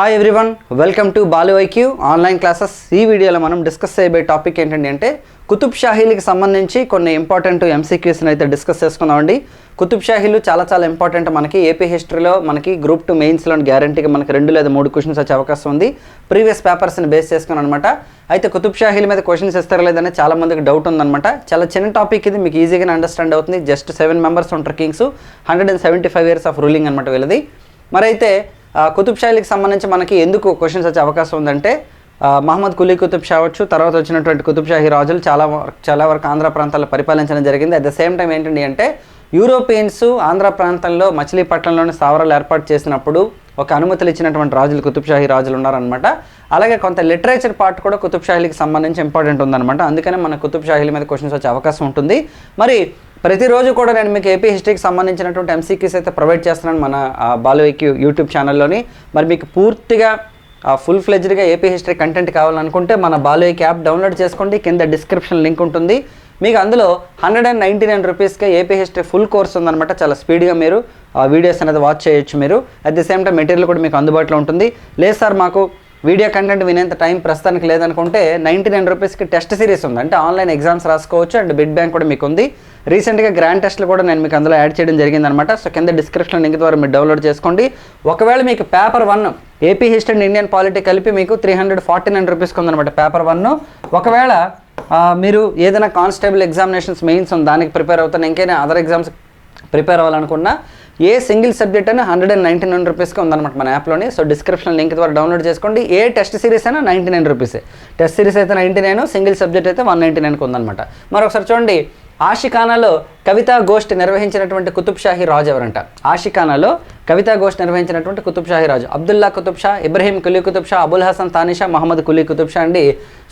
Hi everyone welcome to Balu IQ online classes ఈ వీడియోలో మనం డిస్కస్ చేయబోయే టాపిక్ ఏంటంటే అంటే కుతుబ్ షాహీలకి సంబంధించి కొన్ని ఇంపార్టెంట్ ఎంసీక్యూస్ని అయితే డిస్కస్ చేసుకుందామండి. కుతుబ్ షాహీలు చాలా చాలా ఇంపార్టెంట్ మనకి ఏపీ హిస్టరీలో మనకి గ్రూప్ టూ మెయిన్స్లో గ్యారంటీగా మనకి రెండు లేదా మూడు క్వశ్చన్స్ వచ్చే అవకాశం ఉంది. ప్రీవియస్ పేపర్స్ని బేస్ చేసుకుని అనమాట అయితే కుతుబ్ షాహీల మీద క్వశ్చన్స్ ఇస్తారో లేదని చాలా మందికి డౌట్ ఉందన్నమాట. చాలా చిన్న టాపిక్ ఇది మీకు ఈజీగానే అండర్స్టాండ్ అవుతుంది. జస్ట్ సెవెన్ మెంబర్స్ ఉంటారు kings. Hundred and seventy five years of ruling అనమాట వీళ్ళది. మరైతే కుతుబ్ షాహీలకు సంబంధించి మనకి ఎందుకు క్వశ్చన్స్ వచ్చే అవకాశం ఉందంటే మహమ్మద్ కులీ కుతుబ్ షా అవచ్చు తర్వాత వచ్చినటువంటి కుతుబ్ షాహీ రాజులు చాలా వర- చాలా వరకు ఆంధ్ర ప్రాంతాల్లో పరిపాలించడం జరిగింది. అట్ ద సేమ్ టైం ఏంటండి అంటే యూరోపియన్స్ ఆంధ్ర ప్రాంతంలో మచిలీపట్నంలోని స్థావరాలు ఏర్పాటు చేసినప్పుడు ఒక అనుమతులు ఇచ్చినటువంటి రాజులు కుతుబ్ షాహీ రాజులు ఉన్నారనమాట అలాగే కొంత లిటరేచర్ పార్ట్ కూడా కుతుబ్షాహీలకు సంబంధించి ఇంపార్టెంట్ ఉందన్నమాట. అందుకనే మన కుతుబ్ షాహీల మీద క్వశ్చన్స్ వచ్చే అవకాశం ఉంటుంది. మరి ప్రతిరోజు కూడా నేను మీకు ఏపీ హిస్టరీకి సంబంధించినటువంటి ఎంసీక్యూస్ అయితే ప్రొవైడ్ చేస్తున్నాను మన ఆ, యూట్యూబ్ ఛానల్లోని. మరి మీకు పూర్తిగా ఫుల్ ఫ్లెజ్డ్గా ఏపీ హిస్టరీ కంటెంట్ కావాలనుకుంటే మన బాలయ్యకి యాప్ డౌన్లోడ్ చేసుకోండి. కింద డిస్క్రిప్షన్ లింక్ ఉంటుంది. మీకు అందులో హండ్రెడ్ అండ్ నైంటీ నైన్ రూపీస్కి ఏపీ హిస్టరీ ఫుల్ కోర్స్ ఉందన్నమాట. చాలా స్పీడ్గా మీరు ఆ వీడియోస్ అనేది వాచ్ చేయొచ్చు మీరు. At the same time material కూడా మీకు అందుబాటులో ఉంటుంది. లేదు సార్ మాకు వీడియో కంటెంట్ వినేంత టైం ప్రస్తుతానికి లేదనుకుంటే నైంటీ నైన్ రూపీస్కి టెస్ట్ సిరీస్ ఉంది. అంటే ఆన్లైన్ ఎగ్జామ్స్ రాసుకోవచ్చు అండ్ బిడ్ బ్యాంక్ కూడా మీకు ఉంది. రీసెంట్గా గ్రాండ్ టెస్ట్లు కూడా నేను మీకు అందులో యాడ్ చేయడం జరిగిందనమాట సో కింద డిస్క్రిప్షన్ లింక్ ద్వారా మీరు డౌన్లోడ్ చేసుకోండి. ఒకవేళ మీకు paper one AP history and Indian polity కలిపి మీకు త్రీ హండ్రెడ్ ఫార్టీ నైన్ రూపీస్కి ఉందన్నమాట పేపర్ వన్. ఒకవేళ మీరు ఏదైనా కానిస్టేబుల్ ఎగ్జామినేషన్స్ మెయిన్స్ ఉంది దానికి ప్రిపేర్ అవుతాను ఇంకైనా అదర్ ఎగ్జామ్స్ ప్రిపేర్ అవ్వాలనుకున్నా ఏ సింగిల్ సబ్జెక్ట్ అయినా హండ్రెడ్ అండ్ నైంటీ నైన్ రూపీస్కి ఉందన్నమాట మన యాప్లోని. సో డిస్క్రిప్షన్ లింక్ ద్వారా డౌన్లోడ్ చేసుకోండి. ఏ టెస్ట్ సిరీస్ అయినా నైంటీ నైన్ రూపీసే. టెస్ట్ సిరీస్ అయితే నైంటీ నైన్ సింగిల్ సబ్జెక్ట్ అయితే వన్ నైంటీ నైన్కి ఉందన్నమాట. మరొకసారి చూడండి. ఆషికానాలో కవితా గోష్ఠి నిర్వహించినటువంటి కుతుబ్ షాహీ రాజు ఎవరంట? ఆషికానాలో కవితా గోష్ఠి నిర్వహించినటువంటి కుతుబ్ షాహీ రాజు. అబ్దుల్లా కుతుబ్ షా ఇబ్రహీం కులీ కుతుబ్ షా అబుల్ హసన్ తానిషా మహమ్మద్ కులీ కుతుబ్ షా అండి.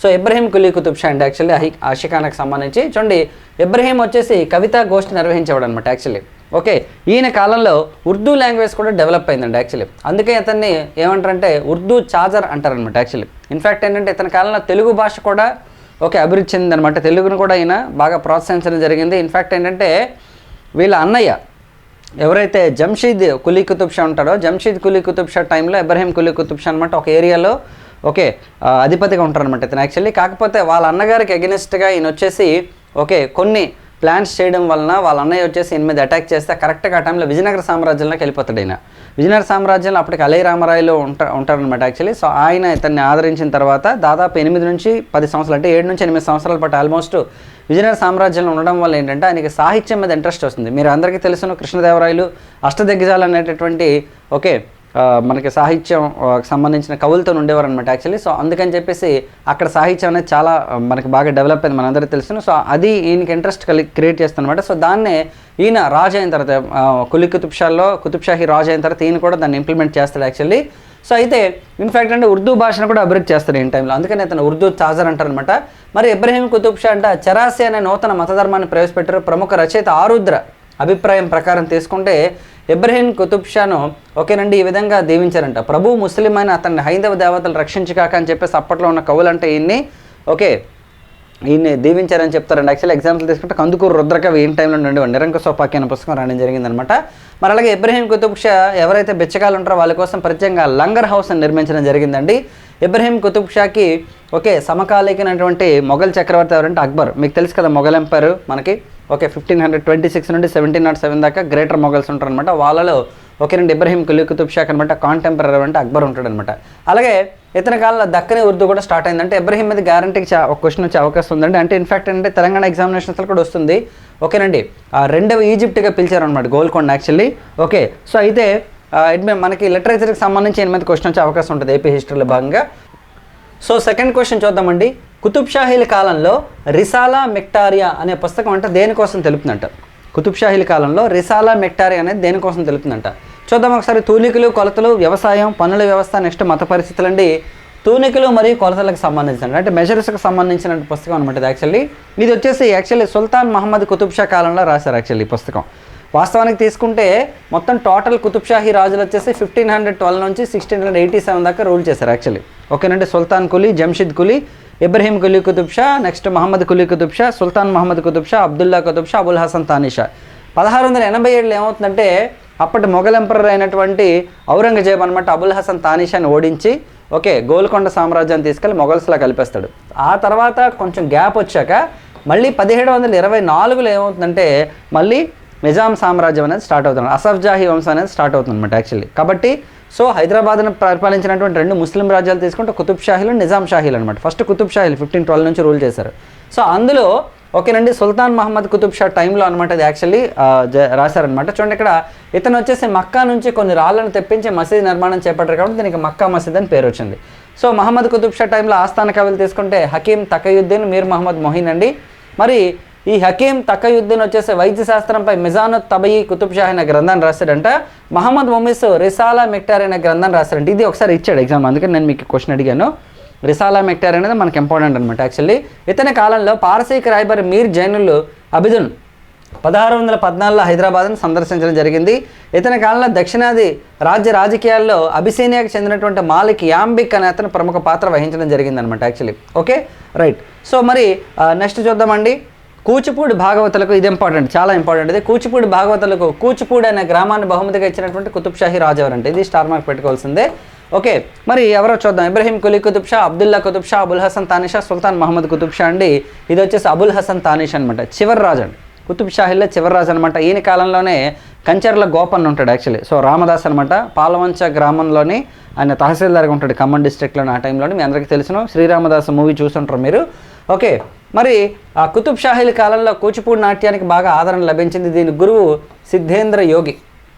సో ఇబ్రహీం కులీ కుతుబ్ షా అండి యాక్చువల్లీ ఆషికానాకు సంబంధించి. చూడండి ఇబ్రహీం వచ్చేసి కవితా గోష్ఠి నిర్వహించేవాడు అనమాట యాక్చువల్లీ ఓకే ఈయన కాలంలో ఉర్దూ లాంగ్వేజ్ కూడా డెవలప్ అయిందండి యాక్చువల్లీ అందుకే ఇతన్ని ఏమంటారంటే ఉర్దూ చార్జర్ అంటారనమాట యాక్చువల్లీ ఇన్ఫ్యాక్ట్ ఏంటంటే ఇతని కాలంలో తెలుగు భాష కూడా ఓకే అభివృద్ధి చెందిందనమాట తెలుగును కూడా ఆయన బాగా ప్రోత్సహించడం జరిగింది. ఇన్ఫ్యాక్ట్ ఏంటంటే వీళ్ళ అన్నయ్య ఎవరైతే జంషీద్ కులీ కుతుబ్ షా ఉంటాడో జంషీద్ కులీ కుతుబ్ షా టైంలో ఇబ్రహీం కులీ కుతుబ్ షా అనమాట ఒక ఏరియాలో ఓకే అధిపతిగా ఉంటారనమాట ఇతను. యాక్చువల్లీ కాకపోతే వాళ్ళ అన్నగారికి అగెనిస్ట్గా ఈయన వచ్చేసి ఓకే కొన్ని ప్లాన్స్ చేయడం వలన వాళ్ళ అన్నయ్య వచ్చేసి ఈయన మీద అటాక్ చేస్తే కరెక్ట్గా ఆ టైంలో విజయనగర సామ్రాజ్యంలోకి వెళ్ళిపోతాడు ఆయన విజయనగర సామ్రాజ్యంలో అప్పటికి అలై రామరాయలో ఉంటా ఉంటారనమాట యాక్చువల్లీ సో ఆయన ఇతన్ని ఆదరించిన తర్వాత దాదాపు ఎనిమిది నుంచి పది సంవత్సరాలు అంటే ఏడు నుంచి ఎనిమిది సంవత్సరాల పాటు ఆల్మోస్ట్ విజయనగర సామ్రాజ్యంలో ఉండడం వల్ల ఏంటంటే ఆయనకి సాహిత్యం మీద ఇంట్రెస్ట్ వస్తుంది. మీరు అందరికీ తెలుసును కృష్ణదేవరాయలు అష్టదిగ్గజాలు అనేటటువంటి ఓకే మనకి సాహిత్యం సంబంధించిన కవులతో ఉండేవారు అనమాట యాక్చువల్లీ సో అందుకని చెప్పేసి అక్కడ సాహిత్యం అనేది చాలా మనకి బాగా డెవలప్ అయింది మనందరికీ తెలుసును. సో అది ఈయనకి ఇంట్రెస్ట్ కలి క్రియేట్ చేస్తుందన్నమాట. సో దాన్నే ఈయన రాజు అయిన తర్వాత కులి కుతుబ్ షాలో కుతుబ్ షాహీ రాజు అయిన తర్వాత ఈయన కూడా దాన్ని ఇంప్లిమెంట్ చేస్తాడు యాక్చువల్లీ సో అయితే ఇన్ఫాక్ట్ అంటే ఉర్దూ భాషను కూడా అభివృద్ధి చేస్తారు ఈ టైంలో అందుకని అతను ఉర్దూ చాజర్ అంటారనమాట మరి ఇబ్రహీం కుతుబ్ షా అంటే చరాసి అనే నూతన మతధర్మాన్ని ప్రవేశపెట్టారు. ప్రముఖ రచయిత ఆరుద్ర. అభిప్రాయం ప్రకారం తీసుకుంటే ఇబ్రహీం కుతుబ్ షాను ఓకేనండి ఈ విధంగా దీవించారంట. ప్రభు ముస్లిం అయిన అతన్ని హైందవ దేవతలు రక్షించకాక అని చెప్పేసి అప్పట్లో ఉన్న కవులంటే ఈయన్ని ఓకే ఈయన్ని దీవించారని చెప్తారండి యాక్చువల్లీ ఎగ్జాంపుల్ తీసుకుంటే కందుకూరు రుద్రకవి ఈ టైంలో నుండి నిరంకసోపాకి అనే పుస్తకం రాయడం జరిగిందనమాట మరి అలాగే ఇబ్రహీం కుతుబ్ షా ఎవరైతే బిచ్చగాలు ఉంటారో వాళ్ళ కోసం ప్రత్యేకంగా లంగర్ హౌస్ అని నిర్మించడం జరిగిందండి. ఇబ్రహీం కుతుబ్ షాకి ఓకే సమకాలీకైనటువంటి మొఘల్ చక్రవర్తి ఎవరంటే అక్బర్. మీకు తెలుసు కదా మొఘల్ ఎంపైర్ మనకి? Okay fifteen hundred twenty six నుండి సెవెంటీన్ నాట్ సెవెన్ దాకా గ్రేటర్ మొబైల్స్ ఉంటారు అనమాట వాళ్ళలో ఓకే రెండు ఇబ్రహీం కులీ కుతుబ్ షాక్ అనమాట కాంటెంపరీ అంటే అక్బర్ ఉంటాడనమాట అలాగే ఇతని కాలంలో దక్కని ఉర్దూ కూడా స్టార్ట్ అయింది అంటే ఇబ్రహీం మీద గ్యారంటీకి ఒక క్వశ్చన్ వచ్చే అవకాశం ఉందండి. అంటే ఇన్ఫాక్ట్ అంటే తెలంగాణ ఎగ్జామినేషన్స్లో కూడా వస్తుంది. ఓకేనండి రెండవ ఈజిప్ట్గా పిలిచారనమాట గోల్కొండ యాక్చువల్లీ ఓకే సో అయితే ఆ, మనకి లిటరేచర్కి సంబంధించి ఎనిమిది క్వశ్చన్ వచ్చే అవకాశం ఉంటుంది ఏపీ హిస్టరీలో భాగంగా. సో సెకండ్ క్వశ్చన్ చూద్దామండి. కుతుబ్షాహీల కాలంలో రిసాలా మెక్టారియా అనే పుస్తకం అంటే దేనికోసం తెలుపుతుందంట? కుతుబ్షాహీల కాలంలో రిసాలా మెక్టారియా అనేది దేనికోసం తెలుపుతుందంట? చూద్దాం ఒకసారి తూనికలు కొలతలు వ్యవసాయం పన్నుల వ్యవస్థ నెక్స్ట్ మత పరిస్థితులు అండి తూనికలు మరియు కొలతలకు సంబంధించిన అంటే మెజర్స్కి సంబంధించిన పుస్తకం అనమాట ఇది యాక్చువల్లీ ఇది వచ్చేసి యాక్చువల్లీ సుల్తాన్ మహమ్మద్ కుతుబ్ షా కాలంలో రాశారు యాక్చువల్లీ ఈ పుస్తకం. వాస్తవానికి తీసుకుంటే మొత్తం టోటల్ కుతుబ్షాహీ రాజులు వచ్చేసి ఫిఫ్టీన్ హండ్రెడ్ ట్వెల్వ్ నుంచి సిక్స్టీన్ హండ్రెడ్ ఎయిటీ సెవెన్ దాకా రూల్ చేశారు యాక్చువల్లీ. ఓకేనంటే సుల్తాన్ కులీ జంషిద్ కులీ ఇబ్రహీం కులీ కుతుబ్ షా నెక్స్ట్ మహమ్మద్ కులీ కుతుబ్ షా సుల్తాన్ మహమ్మద్ కుతుబ్ షా అబ్దుల్లా కుతుబ్ షా అబుల్ హసన్ తానిషా. పదహారు వందల ఎనభై ఏడులో ఏమవుతుందంటే అప్పటి మొఘల్ ఎంపరర్ అయినటువంటి ఔరంగజేబ్ అనమాట అబుల్ హసన్ తానిషాని ఓడించి ఓకే గోల్కొండ సామ్రాజ్యాన్ని తీసుకెళ్ళి మొఘల్స్లా కలిపేస్తాడు. ఆ తర్వాత కొంచెం గ్యాప్ వచ్చాక మళ్ళీ పదిహేడు వందల ఇరవై నాలుగులో ఏమవుతుందంటే మళ్ళీ నిజాం సామ్రాజ్యం అనేది స్టార్ట్ అవుతుంది. అసఫ్ జాహీ వంశం అనేది స్టార్ట్ అవుతుంది అనమాట యాక్చువల్లీ కాబట్టి సో హైదరాబాద్ను పరిపాలించినటువంటి రెండు ముస్లిం రాజ్యాలు తీసుకుంటే కుతుబ్ షాహీలు నిజాం షాహీలు అనమాట ఫస్ట్ కుతుబ్ షాహీలు ఫిఫ్టీన్ ట్వెల్వ్ నుంచి రూల్ చేశారు. సో అందులో ఓకేనండి సుల్తాన్ మహమ్మద్ కుతుబ్ షా టైంలో అనమాట ఇది యాక్చువల్లీ రాశారనమాట చూడండి ఇక్కడ ఇతను వచ్చేసి మక్కా నుంచి కొన్ని రాళ్ళను తెప్పించి మసీద్ నిర్మాణం చేపట్టారు కాబట్టి దీనికి మక్కా మసీద్ అని పేరు వచ్చింది. సో మహమ్మద్ కుతుబ్ షా టైంలో ఆస్థాన కవులు తీసుకుంటే హకీం తకయుద్దీన్ మీర్ మహమ్మద్ మొహీన్ అండి. మరి ఈ హకీం తకయుద్దీన్ వచ్చేసి వైద్య శాస్త్రంపై మిజాను తబయి కుతుబ్ అనే గ్రంథాన్ని రాశాడంట. మహమ్మద్ ముమిస్ రిసాలా మెక్టార్ అనే గ్రంథాన్ని రాశాడంట. ఇది ఒకసారి ఇచ్చాడు ఎగ్జామ్ అందుకని నేను మీకు క్వశ్చన్ అడిగాను. రిసాలా మెక్టార్ అనేది మనకి ఇంపార్టెంట్ అనమాట యాక్చువల్లీ ఇతని కాలంలో పారసీక రాయబారి మీర్ జైనులు అభిదున్ పదహారు వందల పద్నాలుగులో హైదరాబాద్ను సందర్శించడం జరిగింది. ఇతని కాలంలో దక్షిణాది రాజ్య రాజకీయాల్లో అబిసీనియాకి చెందినటువంటి మాలిక్ యాంబిక్ అనే అతను ప్రముఖ పాత్ర వహించడం జరిగింది అనమాట యాక్చువల్లీ ఓకే రైట్ సో మరి నెక్స్ట్ చూద్దామండి. కూచిపూడి భాగవతులకు ఇది ఇంపార్టెంట్ చాలా ఇంపార్టెంట్ ఇది కూచిపూడి భాగవతులకు కూచిపూడి అనే గ్రామాన్ని బహుమతిగా ఇచ్చినటువంటి కుతుబ్ షాహీ రాజు ఎవరంటే ఇది? Star mark పెట్టుకోవాల్సిందే. ఓకే మరి ఎవరో చూద్దాం. ఇబ్రహీం కులీ కుతుబ్ షా అబ్దుల్లా కుతుబ్ షా అబుల్ హసన్ తానిషా సుల్తాన్ మహమ్మద్ కుతుబ్ షా అండి. ఇది వచ్చేసి అబుల్ హసన్ తానిష్ అనమాట చివరి రాజు అండి. కుతుబ్ షాహిల్లో చివరి రాజు అనమాట ఈయన కాలంలోనే కంచర్ల గోపన్ ఉంటాడు యాక్చువల్లీ సో రామదాస్ అనమాట పాలవంచ గ్రామంలోని ఆయన తహసీల్దార్గా ఉంటాడు ఖమ్మం డిస్ట్రిక్ట్లోని ఆ టైంలోని మీ అందరికీ తెలుసును. శ్రీరామదాస్ మూవీ చూసుంటారు మీరు. ఓకే మరి ఆ కుతుబ్ షాహీల కాలంలో కూచిపూడి నాట్యానికి బాగా ఆదరణ లభించింది దీని గురువు సిద్ధేంద్ర యోగి.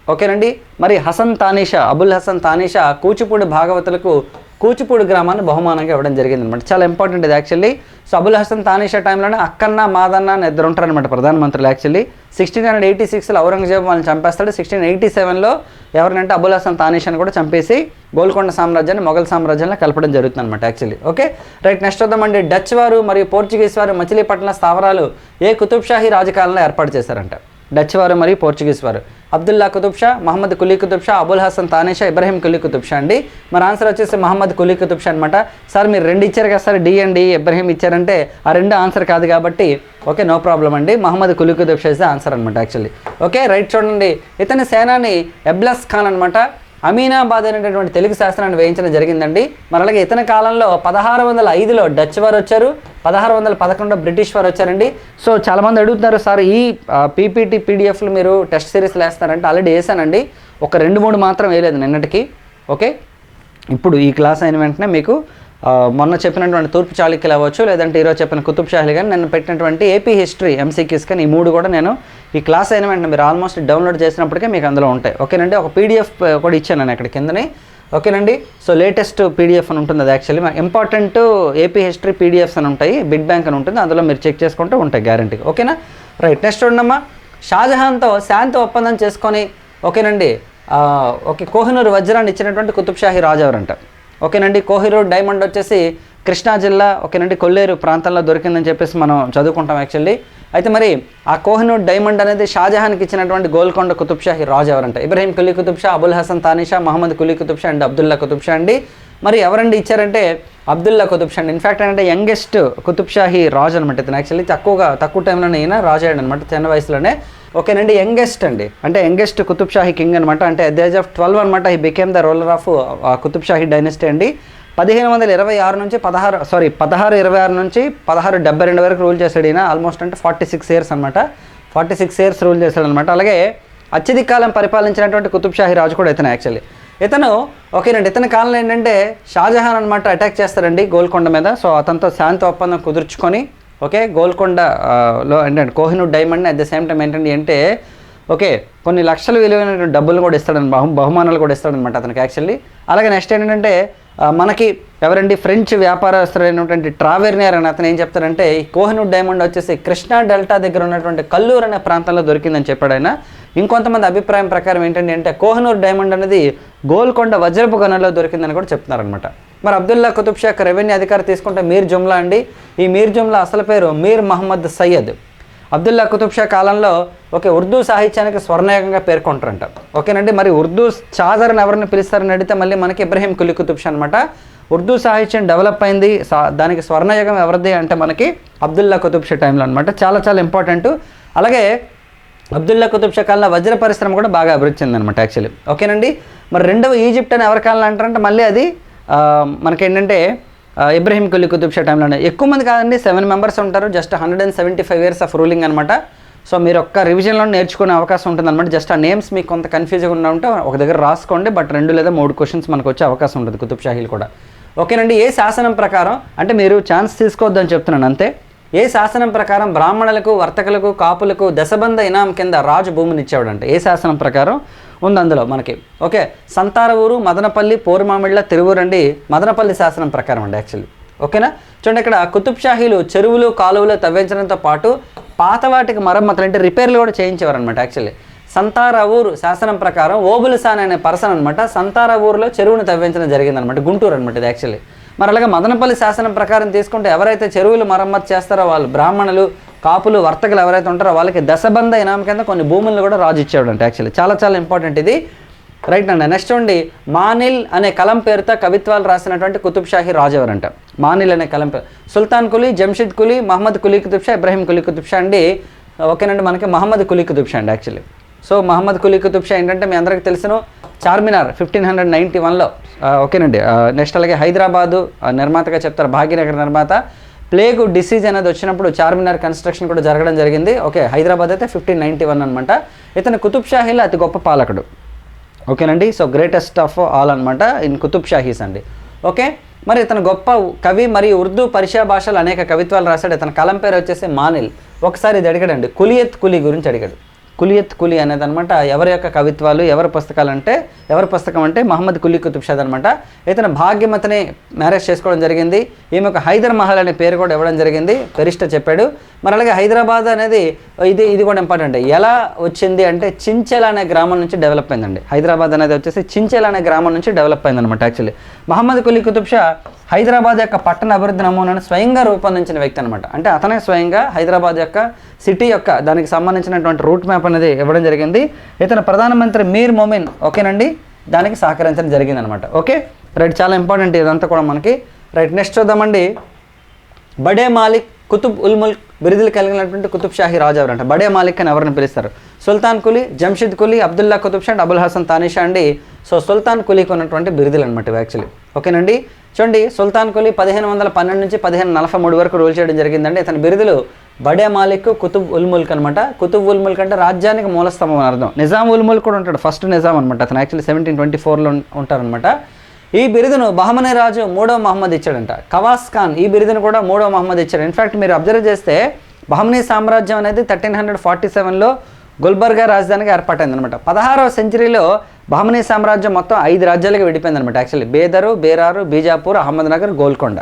ఓకేనండి? మరి హసన్ తానీషా అబుల్ హసన్ తానీషా కూచిపూడి భాగవతులకు కూచిపూడి గ్రామాన్ని బహుమానంగా ఇవ్వడం జరిగింది అనమాట చాలా ఇంపార్టెంట్ ఇది యాక్చువల్లీ సో అబుల్ హసన్ తానీషా టైంలోనే అక్కన్న మాదన్న అని ఇద్దరు ఉంటారనమాట ప్రధానమంత్రులు యాక్చువల్లీ సిక్స్టీన్ హండ్రెడ్ ఎయిటీ సిక్స్లో ఔరంగజేబు వాళ్ళని చంపేస్తాడు. సిక్స్టీన్ ఎయిటీ సెవెన్లో ఎవరినంటే అబుల్ హసన్ తానేషాని కూడా చంపేసి గోల్కొండ సామ్రాజ్యాన్ని మొఘల్ సామ్రాజ్యంలో కలపడం జరుగుతుంది అనమాట యాక్చువల్లీ ఓకే రైట్ నెక్స్ట్ వద్దామండి డచ్ వారు మరియు పోర్చుగీస్ వారు మచిలీపట్నం స్థావరాలు ఏ కుతుబ్షాహీ రాజకాలంలో ఏర్పాటు చేశారంట? డచ్ వారు మరియు పోర్చుగీస్ వారు. అబ్దుల్లా కుతుబ్ షా మహమ్మద్ కులీ కుతుబ్ షా అబుల్ హసన్ తానేషా ఇబ్రహీం కులీ కుతుబ్ షా అండి. మరి ఆన్సర్ వచ్చేసి మహమ్మద్ కులీ కుతుబ్ షా అనమాట సార్ మీరు రెండు ఇచ్చారు కదా sir D and D Ibrahim ఇచ్చారంటే ఆ రెండు ఆన్సర్ కాదు కాబట్టి ఓకే నో ప్రాబ్లం అండి. మహమ్మద్ కులీ కుతుబ్ షా ఇస్ ఆన్సర్ అనమాట యాక్చువల్లీ. ఓకే రైట్ చూడండి. ఇతని సేనాని ఎబ్లస్ ఖాన్ అనమాట అమీనాబాద్ అనేటటువంటి తెలుగు శాస్త్రాన్ని వేయించడం జరిగిందండి. మరి అలాగే ఇతని కాలంలో పదహారు వందల ఐదులో డచ్ వారు వచ్చారు. పదహారు వందల పదకొండులో బ్రిటిష్ వారు వచ్చారండి. సో చాలామంది అడుగుతున్నారు సార్ ఈ పీపీటీ పీడిఎఫ్లు మీరు టెస్ట్ సిరీస్లు వేస్తారంటే ఆల్రెడీ వేసానండి. ఒక రెండు మూడు మాత్రం వేయలేదు నిన్నటికి. ఓకే? ఇప్పుడు ఈ క్లాస్ అయిన వెంటనే మీకు మొన్న చెప్పినటువంటి తూర్పు చాళుక్యులు అవ్వచ్చు లేదంటే ఈరోజు చెప్పిన కుతుబ్ షాహీలు కానీ నేను పెట్టినటువంటి ఏపీ హిస్టరీ ఎంసీక్యూస్ కానీ ఈ మూడు కూడా నేను ఈ క్లాస్ అయిన వెంటనే మీరు ఆల్మోస్ట్ డౌన్లోడ్ చేసినప్పటికే మీకు అందులో ఉంటాయి. ఓకేనండి? ఒక పీడిఎఫ్ కూడా ఇచ్చాను నేను ఇక్కడ కిందని. ఓకేనండి? సో లేటెస్ట్ పీడిఎఫ్ అని ఉంటుంది అది actually important AP history PDFs అని ఉంటాయి. బిడ్ బ్యాంక్ అని ఉంటుంది. అందులో మీరు చెక్ చేసుకుంటే ఉంటాయి గ్యారంటీ ఓకేనా? రైట్ నెక్స్ట్ ఉండమ్మా షాజహాన్తో శాంతి ఒప్పందం చేసుకొని ఓకేనండి? ఓకే కోహినూరు వజ్రాన్ని ఇచ్చినటువంటి కుతుబ్ షాహీ రాజు ఎవరంట? ఓకేనండి కోహినూరు డైమండ్ వచ్చేసి కృష్ణా జిల్లా ఓకేనండి కొల్లేరు ప్రాంతంలో దొరికిందని చెప్పేసి మనం చదువుకుంటాం యాక్చువల్లీ. అయితే మరి ఆ కోహినూర్ డైమండ్ అనేది షాజహాన్కి ఇచ్చినటువంటి గోల్కొండ కుతుబ్ షాహీ రాజు ఎవరంట? ఇబ్రహీం కులీ కుతుబ్ షా అబుల్ హసన్ తానిషా మహమ్మద్ కులీ కుతుబ్ షా అండ్ అబ్దుల్లా కుతుబ్ షా అండి. మరి ఎవరండి ఇచ్చారంటే అబ్దుల్లా కుతుబ్ షా అండి. ఇన్ఫాక్ట్ అంటే యంగెస్ట్ కుతుబ్ షాహి రాజు అనమాట ఇతను. యాక్చువల్లీ తక్కువగా తక్కువ టైంలోనే అయినా రాజు అయ్యాడు అనమాట చిన్న వయసులోనే. ఓకేనండి యంగెస్ట్ అండి. అంటే యంగెస్ట్ కుతుబ్ షాహీ కింగ్ అనమాట అంటే at the age of twelve అనమాట he became the ruler of Qutb Shahi dynasty అండి. పదిహేను వందల ఇరవై ఆరు నుంచి పదహారు సారీ పదహారు ఇరవై ఆరు నుంచి పదహారు డెబ్బై రెండు వరకు రూల్ చేశాడు ఈయన. ఆల్మోస్ట్ అంటే ఫార్టీ సిక్స్ ఇయర్స్ అనమాట ఫార్టీ సిక్స్ ఇయర్స్ రూల్ చేశాడు అనమాట అలాగే అత్యధిక కాలం పరిపాలించినటువంటి కుతుబ్ షాహీ రాజు కూడా ఇతను యాక్చువల్లీ ఇతను ఓకేనండి ఇతని కాలంలో ఏంటంటే షాజహాన్ అనమాట అటాక్ చేస్తారండి గోల్కొండ మీద. సో అతనితో శాంతి ఒప్పందం కుదుర్చుకొని ఓకే? గోల్కొండ లో ఏంటంటే Kohinoor diamond at the same time ఏంటంటే అంటే ఓకే కొన్ని లక్షల విలువైన డబ్బులు కూడా ఇస్తాడని బహు బహుమానాలు కూడా ఇస్తాడనమాట అతనికి యాక్చువల్లీ అలాగే నెక్స్ట్ ఏంటంటే మనకి ఎవరండి ఫ్రెంచ్ వ్యాపారస్తులైనటువంటి ట్రావెర్నియర్ అని అతను ఏం చెప్తారంటే ఈ కోహినూర్ డైమండ్ వచ్చేసి కృష్ణా డెల్టా దగ్గర ఉన్నటువంటి కల్లూరు అనే ప్రాంతంలో దొరికిందని చెప్పాడు ఆయన. ఇంకొంతమంది అభిప్రాయం ప్రకారం ఏంటంటే అంటే కోహినూర్ డైమండ్ అనేది గోల్కొండ వజ్రపు గనుల్లో దొరికిందని కూడా చెప్తున్నారనమాట మరి అబ్దుల్లా కుతుబ్ షాక్ రెవెన్యూ అధికారి తీసుకుంటే మీర్ జుమ్లా అండి. ఈ మీర్ జుమ్లా అసలు పేరు మీర్ మహమ్మద్ సయ్యద్. అబ్దుల్లా కుతుబ్ షా కాలంలో ఓకే ఉర్దూ సాహిత్యానికి స్వర్ణయుగంగా పేర్కొంటారంట. ఓకేనండి? మరి ఉర్దూ చాదర్ని ఎవరిని పిలుస్తారని అడిగితే మళ్ళీ మనకి ఇబ్రహీం కులి కుతుబ్ షా అనమాట ఉర్దూ సాహిత్యం డెవలప్ అయింది. సా- దానికి స్వర్ణయుగం ఎవరిది అంటే మనకి అబ్దుల్లా కుతుబ్ షా టైంలో అనమాట చాలా చాలా ఇంపార్టెంట్ అలాగే అబ్దుల్లా కుతుబ్ షా కాలంలో వజ్ర పరిశ్రమ కూడా బాగా అభివృద్ధి చెందనమాట యాక్చువల్లీ ఓకేనండి? మరి రెండవ ఈజిప్ట్ అని ఎవరి కాలంలో అంటారంటే మళ్ళీ అది మనకేంటంటే ఇబ్రహీం కులీ కుతుబ్ షా టైంలో ఎక్కువ మంది కాదండి సెవెన్ మెంబర్స్ ఉంటారు just hundred and seventy five years of ruling అనమాట సో మీరు ఒక్క రివిజన్లో నేర్చుకునే అవకాశం ఉంటుంది అనమాట జస్ట్ ఆ నేమ్స్ మీకు కొంత కన్ఫ్యూజ్గా ఉన్నా ఉంటే ఒక దగ్గర రాసుకోండి బట్ రెండు లేదా మూడు క్వశ్చన్స్ మనకు వచ్చే అవకాశం ఉంటుంది కుతుబ్ షాహీలు కూడా. ఓకేనండి ఏ శాసనం ప్రకారం అంటే మీరు ఛాన్స్ తీసుకోవద్దని చెప్తున్నాను అంతే? ఏ శాసనం ప్రకారం బ్రాహ్మణులకు వర్తకులకు కాపులకు దశబంధ ఇనాం కింద రాజు భూమిని ఇచ్చేవాడంట ఏ శాసనం ప్రకారం? ఉంది అందులో మనకి. ఓకే సంతార ఊరు మదనపల్లి పోరుమామిళ్ళ తిరువూరు అండి మదనపల్లి శాసనం ప్రకారం అండి యాక్చువల్లీ ఓకేనా? చూడండి ఇక్కడ కుతుబ్ షాహీలు చెరువులు కాలువలు తవ్వించడంతో పాటు పాత వాటికి మరమ్మతులు అంటే రిపేర్లు కూడా చేయించేవారు అనమాట యాక్చువల్లీ సంతార ఊరు శాసనం ప్రకారం ఓబులసాన్ అనే పర్సన్ అనమాట సంతార ఊరులో చెరువును తవ్వించడం జరిగిందనమాట గుంటూరు అనమాట ఇది యాక్చువల్లీ మరి అలాగే మదనపల్లి శాసనం ప్రకారం తీసుకుంటే ఎవరైతే చెరువులు మరమ్మతు చేస్తారో వాళ్ళు బ్రాహ్మణులు కాపులు వర్తకులు ఎవరైతే ఉంటారో వాళ్ళకి దశబంధ ఇనాం కింద కొన్ని భూములను కూడా రాజు ఇచ్చేవాడంట యాక్చువల్లీ చాలా చాలా ఇంపార్టెంట్ ఇది. రైట్ అండి. నెక్స్ట్ ఉండి మానిల్ అనే కలం పేరుతో కవిత్వాలు రాసినటువంటి కుతుబ్ షాహీ రాజు ఎవరంట. మానిల్ అనే కలం పేరు. సుల్తాన్ కులీ జంషిద్ కులీ మహమ్మద్ కులీ కుతుబ్ షా కులీ కుతుబ్ షా అండి. ఓకేనండి మనకి మహమ్మద్ కులీ కుతుబ్ షా అండి యాక్చువల్లీ సో మహమ్మద్ కులీ కుతుబ్ షా ఏంటంటే మీ అందరికీ తెలుసును చార్మినార్ ఫిఫ్టీన్ హండ్రెడ్ నైంటీ వన్లో ఓకేనండి. నెక్స్ట్ అలాగే హైదరాబాదు నిర్మాతగా చెప్తారు భాగ్యనగర్ నిర్మాత. ప్లేగ్ డిసీజ్ అనేది వచ్చినప్పుడు చార్మినార్ కన్స్ట్రక్షన్ కూడా జరగడం జరిగింది. ఓకే హైదరాబాద్ అయితే ఫిఫ్టీన్ నైంటీ వన్ అనమాట ఇతను కుతుబ్ షాహీలో అతి గొప్ప పాలకుడు. ఓకేనండి? సో గ్రేటెస్ట్ ఆఫ్ ఆల్ అనమాట ఇన్ కుతుబ్ షాహీస్ అండి. ఓకే మరి ఇతను గొప్ప కవి మరియు ఉర్దూ పరిషా భాషలు అనేక కవిత్వాలు రాశాడు. ఇతని కలం పేరు వచ్చేసి మానిల్. ఒకసారి ఇది అడిగాడండి. కులియత్ కులి గురించి అడిగాడు. కులియత్ కులి అనేది అనమాట ఎవరి యొక్క కవిత్వాలు ఎవరి పుస్తకాలు అంటే ఎవరి పుస్తకం అంటే మహమ్మద్ కులీ కుతుబ్ షాద్ అనమాట ఇతను భాగ్యమతిని మ్యారేజ్ చేసుకోవడం జరిగింది. ఈమె ఒక హైదర్ మహల్ అనే పేరు కూడా ఇవ్వడం జరిగింది. పెరిష్ట చెప్పాడు. మరి అలాగే హైదరాబాద్ అనేది ఇది ఇది కూడా ఇంపార్టెంట్ ఎలా వచ్చింది అంటే చించెల్ అనే గ్రామం నుంచి డెవలప్ అయిందండి. హైదరాబాద్ అనేది వచ్చేసి చించెల్ అనే గ్రామం నుంచి డెవలప్ అయింది అనమాట యాక్చువల్లీ మహమ్మద్ కులీ కుతుబ్ షా హైదరాబాద్ యొక్క పట్టణ అభివృద్ధి నమూనాను స్వయంగా రూపొందించిన వ్యక్తి అనమాట అంటే అతనే స్వయంగా హైదరాబాద్ యొక్క సిటీ యొక్క దానికి సంబంధించినటువంటి రూట్ మ్యాప్ అనేది ఇవ్వడం జరిగింది. ఇతను ప్రధానమంత్రి మీర్ మొమిన్ ఓకేనండి? దానికి సహకరించడం జరిగింది అనమాట ఓకే? రైట్ చాలా ఇంపార్టెంట్ ఇదంతా కూడా మనకి. రైట్ నెక్స్ట్ చూద్దామండి. బడే మాలిక్ కుతుబ్ ఉల్ ముల్క్ బిరుదులు కలిగినటువంటి కుతుబ్ షాహీ రాజు ఎవరంట బడే మాలిక్ అని ఎవరిని పిలుస్తారు? సుల్తాన్ కులీ జంషిద్ కులీ అబ్దుల్లా కుతుబ్ షా అండ్ అబుల్ హసన్ తానిషా అండి. సో సుల్తాన్ కులీకి ఉన్నటువంటి బిరుదులు అనమాట యాక్చువల్లీ ఓకేనండి? చూడండి సుల్తాన్ కులీ పదిహేను వందల పన్నెండు నుంచి పదిహేను నలభై మూడు వరకు రూల్ చేయడం జరిగిందండి. ఇతని బిరుదులు బడే మాలిక్ కుతుబ్ ఉల్ ముల్క్ అనమాట కుతుబ్ ఉల్ ముల్క్ అంటే రాజ్యానికి మూలస్తంభం అని అర్థం. నిజాం ఉల్ ముల్క్ కూడా ఉంటాడు. ఫస్ట్ నిజాం అనమాట అతను యాక్చువల్లీ సెవెంటీన్ ట్వంటీ ఫోర్లో ఉంటారనమాట ఈ బిరుదును బహమనీ రాజు మూడవ మహమ్మద్ ఇచ్చాడంట. కవాస్ ఖాన్ ఈ బిరుదును కూడా మూడో మహమ్మద్ ఇచ్చాడు. ఇన్ఫ్యాక్ట్ మీరు అబ్జర్వ్ చేస్తే బహమనీ సామ్రాజ్యం అనేది థర్టీన్ హండ్రెడ్ ఫార్టీ సెవెన్లో గుల్బర్గా రాజధానిగా ఏర్పాటైంది అనమాట పదహారవ సెంచరీలో బహమనీ సామ్రాజ్యం మొత్తం ఐదు రాజ్యాలుగా విడిపోయింది అనమాట యాక్చువల్లీ బేదరు బేరారు బీజాపూర్ అహ్మద్నగర్ గోల్కొండ.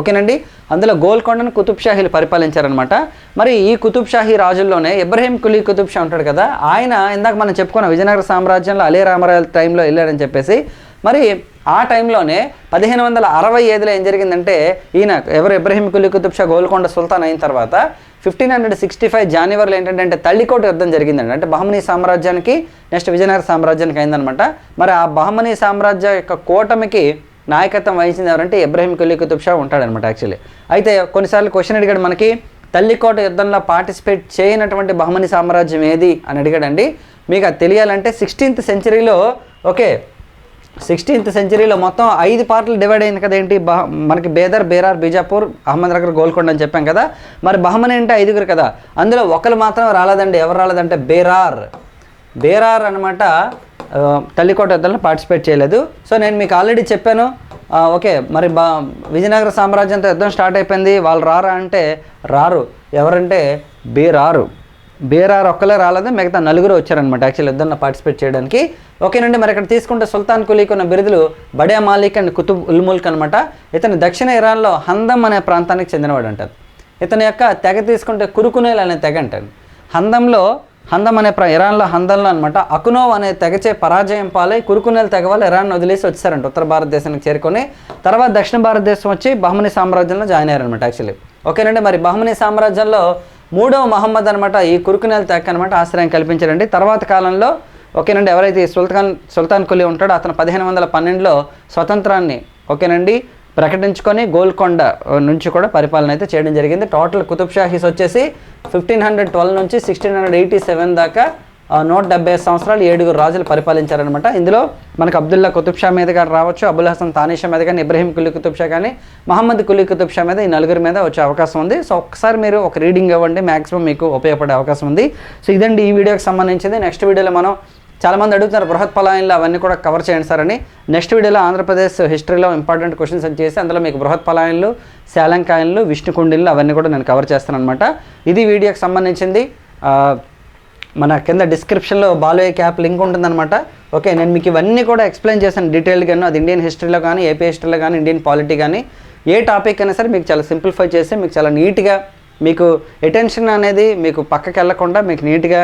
ఓకేనండి అందులో గోల్కొండను కుతుబ్ షాహీలు పరిపాలించారనమాట మరి ఈ కుతుబ్షాహీ రాజుల్లోనే ఇబ్రహీం కులీ కుతుబ్ షా ఉంటాడు కదా ఆయన ఇందాక మనం చెప్పుకున్న విజయనగర సామ్రాజ్యంలో అలీ రామరాయల టైంలో వెళ్ళాడని చెప్పేసి మరి ఆ టైంలోనే పదిహేను వందల అరవై ఐదులో ఏం జరిగిందంటే ఈయన ఎవరు ఇబ్రహీం కులీ కుతుబ్ షా గోల్కొండ సుల్తాన్ అయిన తర్వాత ఫిఫ్టీన్ హండ్రెడ్ సిక్స్టీ ఫైవ్ జనవరిలో ఏంటంటే తల్లికోట యుద్ధం జరిగిందండి. అంటే బహమనీ సామ్రాజ్యానికి నెక్స్ట్ విజయనగర సామ్రాజ్యానికి అయిందనమాట మరి ఆ బహమనీ సామ్రాజ్య యొక్క కూటమికి నాయకత్వం వహించింది ఎవరంటే ఇబ్రహీం కులీ కుతుబ్ షా ఉంటాడనమాట యాక్చువల్లీ. అయితే కొన్నిసార్లు క్వశ్చన్ అడిగాడు మనకి తల్లికోట యుద్ధంలో పార్టిసిపేట్ చేయనటువంటి బహమనీ సామ్రాజ్యం ఏది అని అడిగాడండి. మీకు అది తెలియాలంటే సిక్స్టీన్త్ సెంచరీలో ఓకే సిక్స్టీన్త్ సెంచరీలో మొత్తం ఐదు పార్ట్లు డివైడ్ అయింది కదా ఏంటి? బహ మనకి బేదర్ బేరార్ బీజాపూర్ అహ్మద్నగర్ గోల్కొండ అని చెప్పాం కదా. మరి బహమన్ ఏంటి ఐదుగురు కదా. అందులో ఒకరు మాత్రం రాలేదండి. ఎవరు రాలేదంటే బేరార్. బేరార్ అనమాట తల్లికోట యుద్ధాలను పార్టిసిపేట్ చేయలేదు. సో నేను మీకు ఆల్రెడీ చెప్పాను. ఓకే మరి బా విజయనగర సామ్రాజ్యంతో యుద్ధం స్టార్ట్ అయిపోయింది. వాళ్ళు రారా అంటే రారు. ఎవరంటే బేరారు. బేరార్ ఒక్కలే రాలేదు మిగతా నలుగురు వచ్చారనమాట యాక్చువల్ ఇద్దరు పార్టిసిపేట్ చేయడానికి. ఓకేనండి మరి ఇక్కడ తీసుకుంటే సుల్తాన్ కులీకి ఉన్న బిరుదులు బడే మాలిక్ అండ్ కుతుబ్ ఉల్ ముల్క్ అనమాట ఇతను దక్షిణ ఇరాన్లో హందం అనే ప్రాంతానికి చెందినవాడు అంటారు. ఇతని యొక్క తెగ తీసుకుంటే కురుకునేల్ అనే తెగ అంటారు. హందంలో హందం అనే ప్ర ఇరాన్లో హందంలో అనమాట అకునోవ్ అనే తెగచే పరాజయం పాలై కురుకునేలు తెగ వాళ్ళు ఇరాన్ వదిలేసి వచ్చారంట ఉత్తర భారతదేశానికి చేరుకొని. తర్వాత దక్షిణ భారతదేశం వచ్చి బహమనీ సామ్రాజ్యంలో జాయిన్ అయ్యారనమాట యాక్చువల్లీ ఓకేనండి మరి బహమనీ సామ్రాజ్యంలో మూడవ మహమ్మద్ అనమాట ఈ కురుకునేల తెక్క అనమాట ఆశ్రయం కల్పించారండి తర్వాత కాలంలో ఓకేనండి ఎవరైతే సుల్తాన్ సుల్తాన్ కులీ ఉంటాడో అతను పదిహేను వందల పన్నెండులో స్వతంత్రాన్ని ఓకేనండి ప్రకటించుకొని గోల్కొండ నుంచి కూడా పరిపాలన అయితే చేయడం జరిగింది. టోటల్ కుతుబ్ షాహీస్ వచ్చేసి ఫిఫ్టీన్ హండ్రెడ్ ట్వెల్వ్ నుంచి సిక్స్టీన్ హండ్రెడ్ ఎయిటీ సెవెన్ దాకా నూట డెబ్బై ఐదు సంవత్సరాలు ఏడుగురు రాజులు పరిపాలించారనమాట ఇందులో మనకు అబ్దుల్లా కుతుబ్ షా మీద కానీ రావచ్చు అబుల్ హసన్ తానీషా మీద కానీ ఇబ్రహీం కులీ కుతుబ్ షా కానీ మహమ్మద్ కులీ కుతుబ్ షా మీద ఈ నలుగురి మీద వచ్చే అవకాశం ఉంది. సో ఒకసారి మీరు ఒక రీడింగ్ ఇవ్వండి మ్యాక్సిమం మీకు ఉపయోగపడే అవకాశం ఉంది. సో ఇదండి ఈ వీడియోకి సంబంధించింది. నెక్స్ట్ వీడియోలో మనం చాలామంది అడుగుతున్నారు బృహత్ పలాయన్లు అవన్నీ కూడా కవర్ చేయండి సార్ అని. నెక్స్ట్ వీడియోలో ఆంధ్రప్రదేశ్ హిస్టరీలో ఇంపార్టెంట్ క్వశ్చన్స్ అని చేసి అందులో మీకు బృహత్ పలాయన్లు శాలంకాయన్లు విష్ణుకుండిన్లు అవన్నీ కూడా నేను కవర్ చేస్తాను అనమాట ఇది వీడియోకి సంబంధించింది. మన కింద డిస్క్రిప్షన్లో బాలోయ్ క్యాప్ లింక్ ఉంటుందన్నమాట. ఓకే నేను మీకు ఇవన్నీ కూడా ఎక్స్ప్లెయిన్ చేశాను డీటెయిల్గాను అది ఇండియన్ హిస్టరీలో కానీ ఏపీ హిస్టరీలో కానీ ఇండియన్ పాలిటీ కానీ ఏ టాపిక్ అయినా సరే మీకు చాలా సింప్లిఫై చేసి మీకు చాలా నీట్గా మీకు అటెన్షన్ అనేది మీకు పక్కకి వెళ్ళకుండా మీకు నీట్గా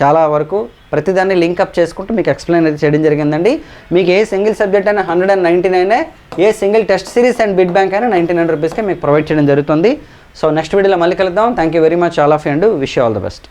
చాలా వరకు ప్రతిదాన్ని అప్ చేసుకుంటూ మీకు ఎక్స్ప్లెయిన్ అయితే చేయడం జరిగిందండి. మీకు ఏ సింగిల్ సబ్జెక్ట్ అయినా హండ్రెడ్ అండ్ నైంటీ నైనే ఏ single test series and bit bank అయినా నైంటీ నైన్ రూపీస్కే మీకు ప్రొవైడ్ చేయడం జరుగుతుంది. సో నెక్స్ట్ వీడియోలో మళ్ళీ కలుద్దాం. Thank you very much all of and wish all the best